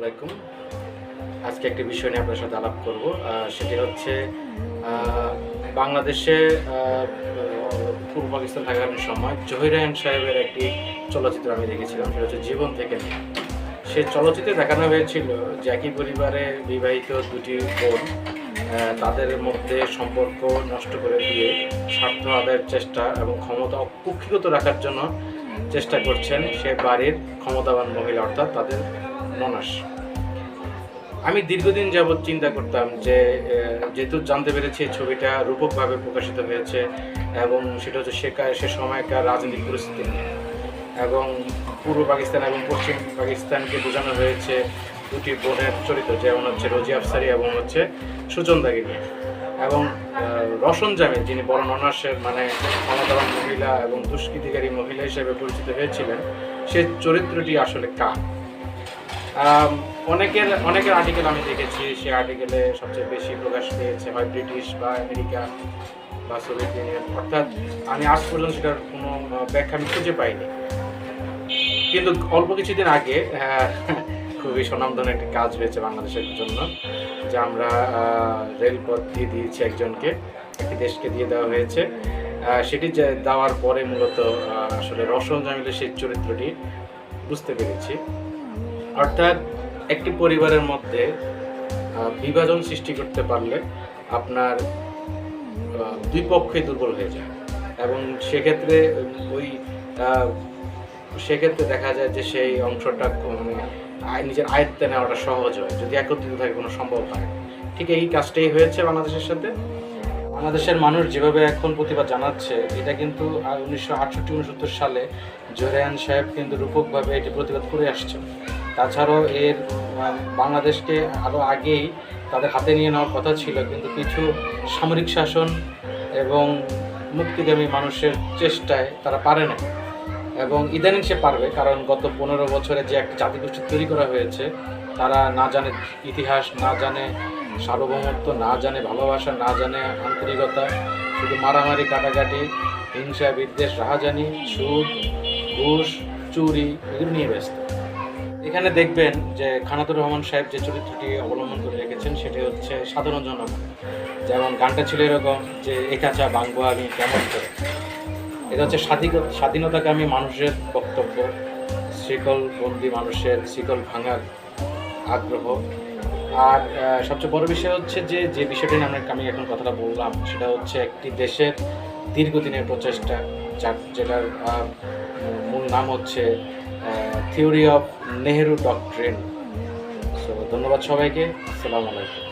আলাইকুম। আজকে একটি বিষয় নিয়ে আপনার সাথে আলাপ করব সেটি হচ্ছে বাংলাদেশে পূর্ব পাকিস্তান থাকাকালীন সময়। জহিরায়ন সাহেবের একটি চলচ্চিত্র আমি দেখেছিলাম, সেটা হচ্ছে জীবন থেকে। সে চলচ্চিত্রে দেখানো হয়েছিল যে একই পরিবারে বিবাহিত দুটি বোন তাদের মধ্যে সম্পর্ক নষ্ট করে দিয়ে স্বার্থ আদায়ের চেষ্টা এবং ক্ষমতা কুক্ষিগত রাখার জন্য চেষ্টা করছেন সে বাড়ির ক্ষমতাবান মহিলা, অর্থাৎ তাদের ননাস। আমি দীর্ঘদিন যাবৎ চিন্তা করতাম যে যেহেতু জানতে পেরেছি ছবিটা রূপকভাবে প্রকাশিত হয়েছে এবং সেটা হচ্ছে সেকার সে সময়কার রাজনৈতিক পরিস্থিতি নিয়ে। এবং পূর্ব পাকিস্তান এবং পশ্চিম পাকিস্তানকে বোঝানো হয়েছে দুটি বোনের চরিত্র যেমন হচ্ছে রোজি আফসারি এবং হচ্ছে সুচন্দাকে নিয়ে এবং রওশন জামিল, যিনি বড় ননাসের মানে ক্ষমতাবান মহিলা এবং দুষ্কৃতিকারী মহিলা হিসেবে পরিচিত হয়েছিলেন, সে চরিত্রটি আসলে কার? অনেকের অনেকের আর্টিকেল আমি দেখেছি, সে আর্টিকেলে সবচেয়ে বেশি প্রকাশ পেয়েছে, হয় ব্রিটিশ বা আমেরিকা বা সোভিয়েত ইউনিয়ন। অর্থাৎ আমি আজ পর্যন্ত সেটার কোনো ব্যাখ্যা আমি খুঁজে পাইনি। কিন্তু অল্প কিছুদিন আগে খুবই স্বনামধন্য একটি কাজ হয়েছে বাংলাদেশের জন্য, যে আমরা রেলপথ দিয়ে দিয়েছি একজনকে, একটি দেশকে দিয়ে দেওয়া হয়েছে। সেটি দেওয়ার পরে মূলত আসলে রসন জামিলের সেই চরিত্রটি বুঝতে পেরেছি। অর্থাৎ একটি পরিবারের মধ্যে বিভাজন সৃষ্টি করতে পারলে আপনার দুই পক্ষই দুর্বল হয়ে যায়। এবং সেক্ষেত্রে ওই সেক্ষেত্রে দেখা যায় যে সেই অংশটা মানে নিজের আয়ত্তে নেওয়াটা সহজ হয়, যদি একত্রিত থাকে কোনো সম্ভব হয়। ঠিক এই কাজটাই হয়েছে বাংলাদেশের সাথে। বাংলাদেশের মানুষ যেভাবে এখন প্রতিবাদ জানাচ্ছে, এটা কিন্তু উনিশশো আটষট্টি, উনসত্তর সালে জোরায়ন সাহেব কিন্তু রূপকভাবে এটি প্রতিবাদ করে আসছেন। তাছাড়াও এর বাংলাদেশকে আরও আগেই তাদের হাতে নিয়ে নেওয়ার কথা ছিল, কিন্তু কিছু সামরিক শাসন এবং মুক্তিগামী মানুষের চেষ্টায় তারা পারে না এবং ইদানিং সে পারবে, কারণ গত পনেরো বছরে যে একটা জাতিগোষ্ঠী তৈরি করা হয়েছে, তারা না জানে ইতিহাস, না জানে সার্বভৌমত্ব, না জানে ভালোবাসা, না জানে আন্তরিকতা, শুধু মারামারি, কাটাকাটি, হিংসা, বিদ্বেষ, রাহাজানি, সুদ, ঘুষ, চুরি, এগুলো নিয়ে ব্যস্ত। এখানে দেখবেন যে খানাতুর রহমান সাহেব যে চরিত্রটি অবলম্বন করে রেখেছেন, সেটি হচ্ছে সাধারণ জনগণ। যেমন গানটা ছিল এরকম যে একাচা বাংবো আমি কেমন করে? এটা হচ্ছে স্বাধীন- স্বাধীনতাকামী মানুষের বক্তব্য শিকল বন্দি মানুষের শিকল ভাঙার আগ্রহ। আর সবচেয়ে বড় বিষয় হচ্ছে যে যে বিষয়টি নিয়ে আমরা আমি এখন কথাটা বললাম, সেটা হচ্ছে একটি দেশের দীর্ঘদিনের প্রচেষ্টা, যার, যেটার মূল নাম হচ্ছে theory of Nehru doctrine. So ধন্যবাদ সবাইকে। আসসালামু আলাইকুম।